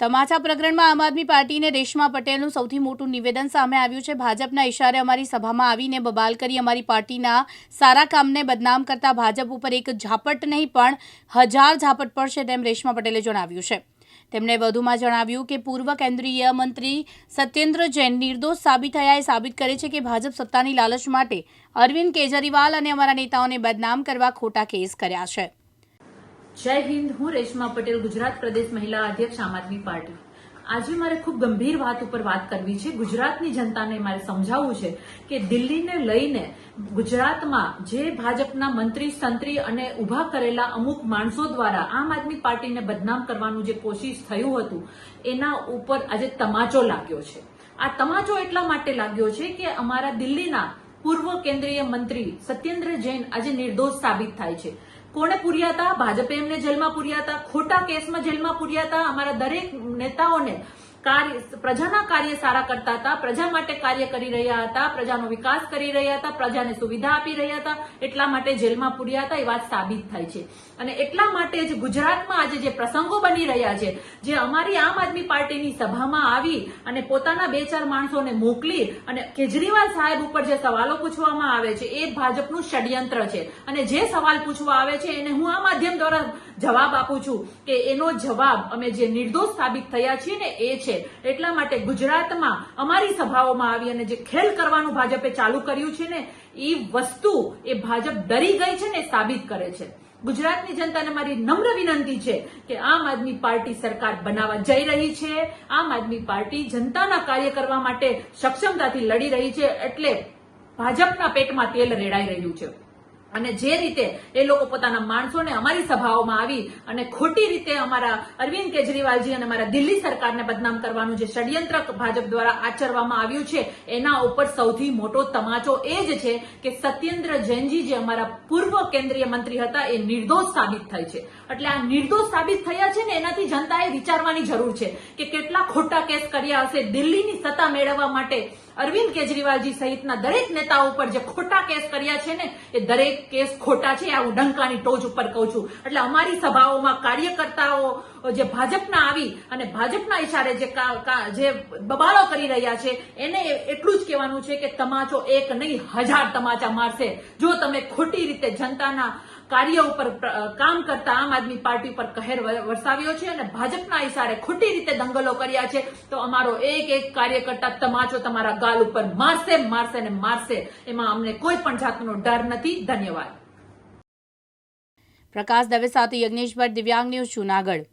તમાચા પ્રકરણમાં આમ આદમી પાર્ટીને રેશમા પટેલનું સૌથી મોટું નિવેદન સામે આવ્યું છે. ભાજપના ઇશારે અમારી સભામાં આવીને બબાલ કરી અમારી પાર્ટીના સારા કામને બદનામ કરતા ભાજપ ઉપર એક ઝાપટ નહીં, પણ હજાર ઝાપટ પડશે તેમ રેશમા પટેલે જણાવ્યું છે. તેમણે વધુમાં જણાવ્યું કે પૂર્વ કેન્દ્રીય મંત્રી સત્યેન્દ્ર જૈન નિર્દોષ સાબિત થયા એ સાબિત કરે છે કે ભાજપ સત્તાની લાલચ માટે અરવિંદ કેજરીવાલ અને અમારા નેતાઓને બદનામ કરવા ખોટા કેસ કર્યા છે. જય હિન્દ, હું રેશમા પટેલ, ગુજરાત પ્રદેશ મહિલા અધ્યક્ષ આમ આદમી પાર્ટી. આજે મારે ખૂબ ગંભીર વાત ઉપર વાત કરવી છે. ગુજરાતની જનતાને મારે સમજાવવું છે કે દિલ્હીને લઈને ગુજરાતમાં જે ભાજપના મંત્રી, સંત્રી અને ઊભા કરેલા અમુક માણસો દ્વારા આમ આદમી પાર્ટીને બદનામ કરવાનું જે કોશિશ થયું હતું, એના ઉપર આજે તમાચો લાગ્યો છે. આ તમાચો એટલા માટે લાગ્યો છે કે અમારા દિલ્હીના પૂર્વ કેન્દ્રીય મંત્રી સત્યેન્દ્ર જૈન આજે નિર્દોષ સાબિત થાય છે. કોણે પૂર્યા હતા? ભાજપે એમને જેલમાં પૂર્યા હતા? ખોટા કેસમાં જેલમાં પૂર્યા હતા? અમારા દરેક નેતાઓને કાર્ય, પ્રજાના કાર્ય સારા કરતા હતા, પ્રજા માટે કાર્ય કરી રહ્યા હતા, પ્રજાનો વિકાસ કરી રહ્યા હતા, પ્રજાને સુવિધા આપી રહ્યા હતા, એટલા માટે જેલમાં પૂર્યા હતા, એ વાત સાબિત થાય છે. અને એટલા માટે જ ગુજરાતમાં આજે જે પ્રસંગો બની રહ્યા છે, જે અમારી આમ આદમી પાર્ટીની સભામાં આવી અને પોતાના બે ચાર માણસોને મોકલી અને કેજરીવાલ સાહેબ ઉપર જે સવાલો પૂછવામાં આવે છે, એ ભાજપનું ષડયંત્ર છે. અને જે સવાલ પૂછવા આવે છે, એને હું આ માધ્યમ દ્વારા જવાબ આપું છું કે એનો જવાબ અમે જે નિર્દોષ સાબિત થયા છીએ ને એ છે એટલા માટે ગુજરાતમાં અમારી સભાઓમાં આવી અને જે ખેલ કરવાનું ભાજપે ચાલુ કર્યું છે ને એ વસ્તુ એ ભાજપ ડરી ગઈ છે ને સાબિત કરે છે. ગુજરાતની જનતાને મારી નમ્ર વિનંતી છે કે આમ આદમી પાર્ટી સરકાર બનાવવા જઈ રહી છે, આમ આદમી પાર્ટી જનતાના કાર્ય કરવા માટે સક્ષમતાથી લડી રહી છે, એટલે ભાજપના પેટમાં તેલ રેડાઈ રહ્યું છે. અને જે રીતે એ લોકો પોતાના માણસોને અમારી સભાઓમાં આવી અને ખોટી રીતે અમારા અરવિંદ કેજરીવાલજી અને અમારા દિલ્હી સરકારને બદનામ કરવાનું જે ષડયંત્ર ભાજપ દ્વારા આચરવામાં આવ્યું છે, એના ઉપર સૌથી મોટો તમાચો એ જ છે કે સત્યેન્દ્ર જૈનજી જે અમારા પૂર્વ કેન્દ્રીય મંત્રી હતા, એ નિર્દોષ સાબિત થાય છે. એટલે આ નિર્દોષ સાબિત થયા છે ને એનાથી જનતાએ વિચારવાની જરૂર છે કે કેટલા ખોટા કેસ કર્યા હશે દિલ્હીની સત્તા મેળવવા માટે અરવિંદ કેજરીવાલજી સહિતના દરેક નેતાઓ ઉપર જે ખોટા કેસ કર્યા છે ને, એ દરેક કેસ ખોટા છે, આ હું ડંકાની ટોચ ઉપર કહું છું. એટલે અમારી સભાઓમાં કાર્યકર્તાઓ જે ભાજપના આવી અને ભાજપના કા- જે બબાળો કરી રહ્યા છે, એને એટલું જ કહેવાનું છે કે તમાચો એક નહીં, હજાર તમાચા મારશે. જો તમે ખોટી રીતે જનતાના કાર્ય ઉપર કામ કરતા આમ આદમી પાર્ટી ઉપર કહેર વરસાવ્યો છે અને ભાજપના ઈશારે ખોટી રીતે દંગલો કર્યા છે, તો અમારો એક એક કાર્યકર્તા તમાચો તમારા ગાલ ઉપર મારશે મારશે ને મારશે. એમાં અમને કોઈ પણ જાતનો ડર નથી. ધન્યવાદ. પ્રકાશ દવે સાથે યજ્ઞેશ ભટ્ટ દિવ્યાંગ ન્યૂઝ જુનાગઢ.